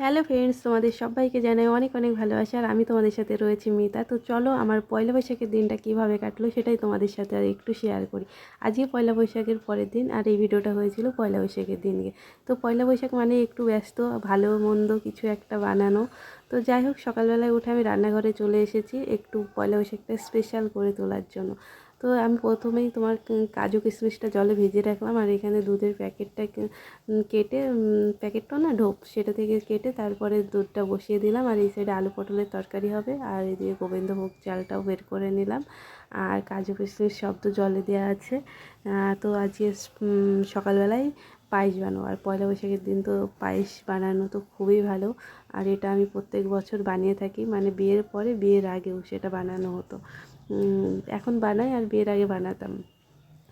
Hello friends, তোমাদের সবাইকে জানাই অনেক অনেক ভালোবাসা আর আমি তোমাদের সাথে রয়েছি মিতা। তো চলো আমার পয়লা বৈশাখের দিনটা কীভাবে কাটলো সেটাই তোমাদের সাথে আর একটু শেয়ার করি। আজকে পয়লা বৈশাখের পরের দিন আর এই ভিডিওটা হয়েছিল পয়লা বৈশাখের দিনকে। তো পয়লা বৈশাখ মানে একটু ব্যস্ত, ভালো, মন্দ কিছু একটা বানানো। তো যাই হোক, সকালবেলায় উঠে আমি রান্নাঘরে চলে এসেছি একটু পয়লা বৈশাখটা স্পেশাল করে তোলার জন্য। তো আমি প্রথমেই তোমার কাজু কিশমিশটা জলে ভিজিয়ে রাখলাম আর এখানে দুধের প্যাকেটটা কেটে প্যাকেটটা না ঢোপ সেটা থেকে কেটে তারপরে দুধটা বসিয়ে দিলাম আর এই সাইডে আলু পটলের তরকারি হবে আর এদিকে গোবিন্দভোগ চালটাও বের করে নিলাম আর কাজু কিশমিশ সব তো জলে দেওয়া আছে। তো আজকে সকালবেলায় পায়েস বানাবো আর পয়লা বৈশাখের দিন তো পায়েস বানানো তো খুবই ভালো আর এটা আমি প্রত্যেক বছর বানিয়ে থাকি মানে বিয়ের পরে বিয়ের আগেও সেটা বানানো হতো। এখন বানাই আর বিয়ের আগে বানাতাম।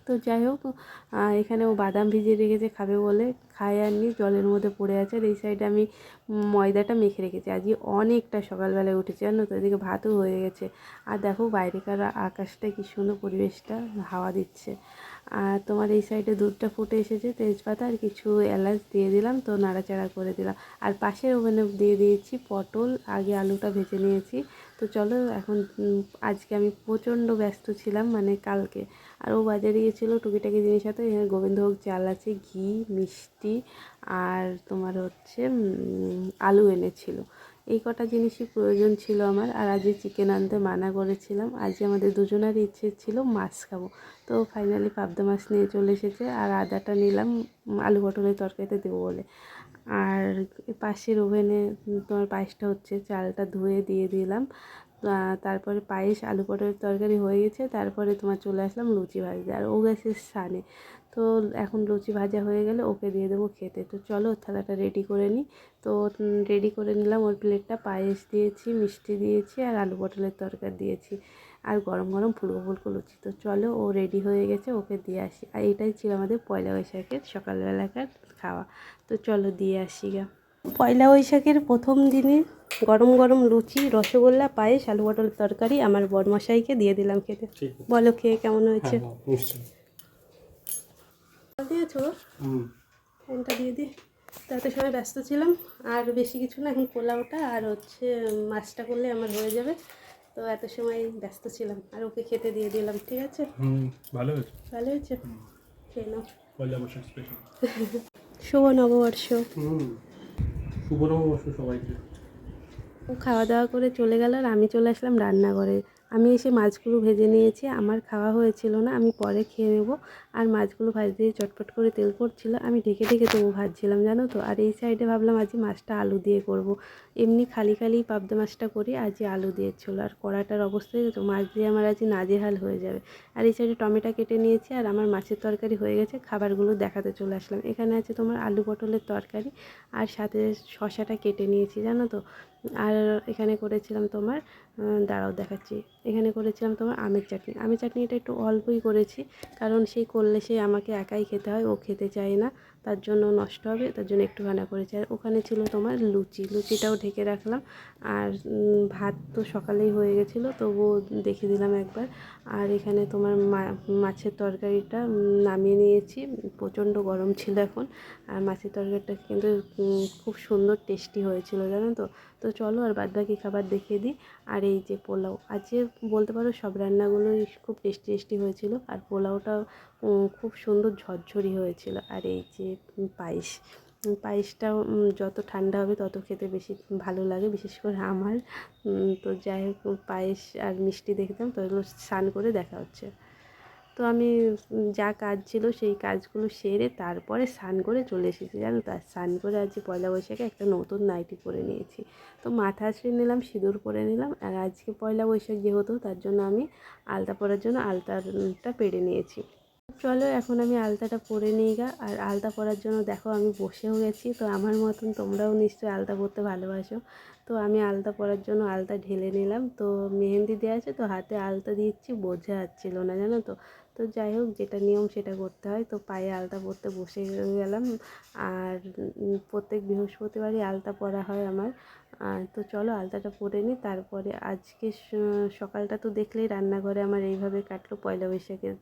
তো যাই হোক এখানে ও বাদাম ভিজিয়ে রেখেছে, খাবে বলে। খায় আর নি, জলের মধ্যে পড়ে আছে আর এই সাইডে আমি ময়দাটা মেখে রেখেছি। আজকে অনেকটা সকালবেলায় উঠেছে, জানো তো? এদিকে ভাতও হয়ে গেছে। আর দেখো, বাইরেকার আকাশটা কি সুন্দর পরিবেশটা, হাওয়া দিচ্ছে। আর তোমার এই সাইডে দুধটা ফুটে এসেছে, তেজপাতা আর কিছু এলাচ দিয়ে দিলাম, তো নাড়াচাড়া করে দিলাম। আর পাশের ওভেনে দিয়ে দিয়েছি পটল, আগে আলুটা ভেজে নিয়েছি। তো চলো, এখন আজকে আমি প্রচণ্ড ব্যস্ত ছিলাম মানে কালকে। আর ও বাজারে গিয়েছিল টুকিটাকি জিনিস হাতে, এখানে গোবিন্দভোগ চাল আছে, ঘি, মিষ্টি, আর তোমার হচ্ছে আলু এনেছিল। এই কটা জিনিসই প্রয়োজন ছিল আমার, আর আজকে চিকেন আনতে মানা করেছিলাম। আজকে আমাদের দুজনারই ইচ্ছে ছিল মাছ খাব। তো ফাইনালি পাবদা মাছ নিয়ে চলে এসেছে, আর আদাটা নিলাম আলু পটলের তরকারিতে দেবো বলে। আর পাশের ওভেনে তোমার পায়েসটা হচ্ছে চালটা ধুয়ে দিয়ে দিলাম। তারপরে পায়েস, আলু পটলের তরকারি হয়ে গেছে, তারপরে তোমার চলে আসলাম লুচি ভাজতে। আর ও গেছে সানে তো এখন লুচি ভাজা হয়ে গেলে ওকে দিয়ে দেবো খেতে। তো চলো থালাটা রেডি করে নিই তো রেডি করে নিলাম ওর প্লেটটা পায়েস দিয়েছি, মিষ্টি দিয়েছি আর আলু পটলের তরকারি দিয়েছি। আর গরম গরম ফুলকো ফুলকো লুচি তো চলো ও রেডি হয়ে গেছে ওকে দিয়ে আসি। আর এটাই ছিল আমাদের পয়লা বৈশাখের সকালবেলাকার খাওয়া। তো চলো দিয়ে আসি গা। পয়লা বৈশাখের প্রথম দিনে গরম গরম লুচি রসগোল্লা পায়েস আলু পটল তরকারি আমার বরমশাইকে দিয়ে দিলাম খেতে। বলো খেয়ে কেমন হয়েছে? হ্যাঁ হ্যাঁ, নিশ্চয়ই। দিয়েছ? ফ্যানটা দিয়ে দিই তো এত সময় ব্যস্ত ছিলাম। আর বেশি কিছু না এখন পোলাওটা আর হচ্ছে মাছটা করলে আমার হয়ে যাবে। তো এত সময় ব্যস্ত ছিলাম আর ওকে খেতে দিয়ে দিলাম ঠিক আছে? হুম ভালো হয়েছে। ভালো হয়েছে? খেয়ে নাও। শুভ নববর্ষ। হুম শুভ নববর্ষ সবাইকে। ও খাওয়া দাওয়া করে চলে গেল আর আমি চলে আসলাম রান্নাঘরে। আমি এসে মাছগুলো ভেজে নিয়েছি। আমার খাওয়া হয়েছিল না, আমি পরে খেয়ে নেব। আর মাছগুলো ভাজতে দিয়ে চটপট করে তেল পড়ছিল, আমি ঢেকে ঢেকে তবু ভাজছিলাম, জানো তো। আর এই সাইডে ভাবলাম আজ মাছটা আলু দিয়ে করব। এমনি খালি খালি পাবদা মাছটা করি আজ আলু দিয়েছিল আর কড়াটার অবস্থায় তো মাছ দিয়ে আমার আজ নাজেহাল হয়ে যাবে। আর এই সাইডে টমেটো কেটে নিয়েছি, আর আমার মাছের তরকারি হয়ে গেছে, খাবারগুলো দেখাতে চলে আসলাম। এখানে আছে তোমার আলু পটলের তরকারি, আর সাথে শশাটা কেটে নিয়েছি, জানো তো। আর এখানে করেছিলাম তোমার দাঁড়াও দেখাচ্ছি। এখানে করেছিলাম তোমার আমের চাটনি। আমের চাটনিটা একটু অল্পই করেছি, কারণ সেই করলে সে আমাকে একাই খেতে হয়, ও খেতে চায় না। তার জন্য নষ্ট হবে তার জন্য একটু খানা করেছি। আর ওখানে ছিল তোমার লুচি লুচিটাও ঢেকে রাখলাম। আর ভাত তো সকালেই হয়ে গেছিল তবুও দেখে দিলাম একবার। আর এখানে তোমার মাছের তরকারিটা নামিয়ে নিয়েছি। প্রচণ্ড গরম ছিল এখন। আর মাছের তরকারিটা কিন্তু খুব সুন্দর টেস্টি হয়েছিল জানো তো? তো চলো আর বাদ বাকি খাবার দেখিয়ে দিই। আর এই যে পোলাও আজকে বলতে পারো সব রান্নাগুলোই খুব টেস্টি টেস্টি হয়েছিল। আর পোলাওটাও উম, খুব সুন্দর ঝরঝরি হয়েছিল। আর এই যে পায়েস। পায়েসটাও যত ঠান্ডা হবে তত খেতে বেশি ভালো লাগে, বিশেষ করে আমার। তো যাই হোক, পায়েস আর মিষ্টি দেখতাম তো এগুলো স্নান করে দেখা হচ্ছে। তো আমি যা কাজ ছিল সেই কাজগুলো সেরে তারপরে স্নান করে চলে এসেছি, জানো তো? আর স্নান করে আজকে পয়লা বৈশাখে একটা নতুন নাইটি পরে নিয়েছি। তো মাথা আছড়ে নিলাম, সিঁদুর পরে নিলাম, আর আজকে পয়লা বৈশাখ যেহেতু, তার জন্য আমি আলতা পরার জন্য আলতাটা পেরে নিয়েছি। চলো এখন আমি আলতাটা পরে নিই গা। আর আলতা পরার জন্য দেখো আমি বসেও গেছি, তো আমার মতন তোমরাও নিশ্চয়ই আলতা পরতে ভালোবাসো। তো আমি আলতা পরার জন্য আলতা ঢেলে নিলাম। তো মেহেন্দি দেওয়া আছে তো হাতে আলতা দিচ্ছি, বোঝা যাচ্ছিল না জানো তো। তো যাই হোক, যেটা নিয়ম সেটা করতে হয়। তো পায়ে আলতা পরতে বসে গেলাম। আর প্রত্যেক বৃহস্পতিবারই আলতা পরা হয় আমার। আর তো চলো আলতাটা পরে নিই। তারপরে আজকে সকালটা তো দেখলেই রান্নাঘরে আমার এইভাবে কাটলো পয়লা বৈশাখের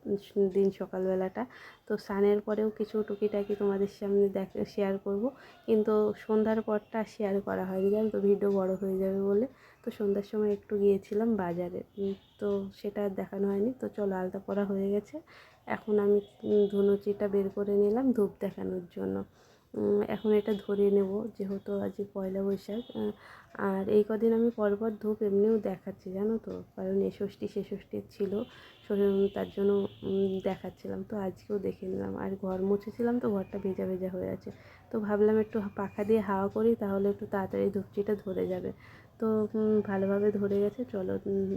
দিন সকালবেলাটা। তো স্নানের পরেও কিছু টুকিটাকি তোমাদের সামনে দেখ শেয়ার করব। কিন্তু সন্ধ্যার পরটা শেয়ার করা হয়নি জানো তো ভিডিও বড় হয়ে যাবে বলে। তো সন্ধ্যার সময় একটু গিয়েছিলাম বাজারে। তো সেটা দেখানো হয়নি। তো চলো আলতা পরা হয়ে গেছে। এখন আমি ধুনুচিটা বের করে নিলাম ধূপ দেখানোর জন্য। এখন এটা ধরিয়ে নেব, যেহেতু আজ পয়লা বৈশাখ। আর এই কদিন আমি পরপর ধূপ এমনিও দেখাচ্ছি, জানো তো? কারণ এ ষষ্ঠী সে ষষ্ঠী ছিল তার জন্য দেখাচ্ছিলাম। তো আজকেও দেখে নিলাম। আর ঘর মুছেছিলাম তো, ঘরটা ভেজা ভেজা হয়ে আছে। তো ভাবলাম একটু পাখা দিয়ে হাওয়া করি, তাহলে একটু তাড়াতাড়ি ধূপচিটা ধরে যাবে। তো ভালোভাবে ধরে গেছে, চলো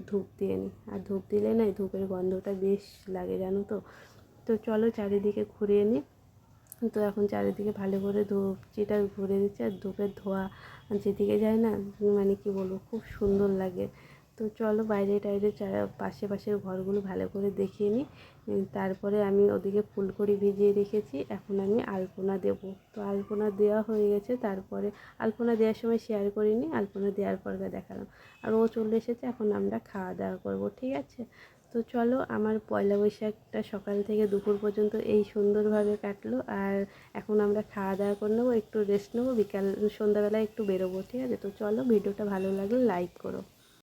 ধূপ দিয়ে নিই। আর ধূপ দিলে না ধূপের গন্ধটা বেশ লাগে, জানো তো? তো চলো চারিদিকে ঘুরিয়ে নিই। তো এখন চারিদিকে ভালো করে ধূপচিটা ঘুরে দিচ্ছে আর ধূপের ধোয়া যেদিকে যায় না মানে কি বলব, খুব সুন্দর লাগে। তো চলো বাইরে টাইরে পাশে পাশের ঘরগুলো ভালো করে দেখিয়ে নিই তারপরে আমি ওদিকে ফুলকড়ি ভিজিয়ে রেখেছি, এখন আমি আলপনা দেব। তো আলপনা দেওয়া হয়ে গেছে, তারপরে আলপনা দেওয়ার সময় শেয়ার করিনি, আলপনা দেওয়ার পর দেখালাম। আর ও চলে এসেছে, এখন আমরা খাওয়া দাওয়া করব, ঠিক আছে? তো চলো, আমার পয়লা বৈশাখটা সকাল থেকে দুপুর পর্যন্ত এই সুন্দরভাবে কাটলো। আর এখন আমরা খাওয়া দাওয়া করে নেব, একটু রেস্ট নেব, বিকাল, সন্ধ্যাবেলায় একটু বেরোবো, ঠিক আছে? তো চলো, ভিডিওটা ভালো লাগলে লাইক করো।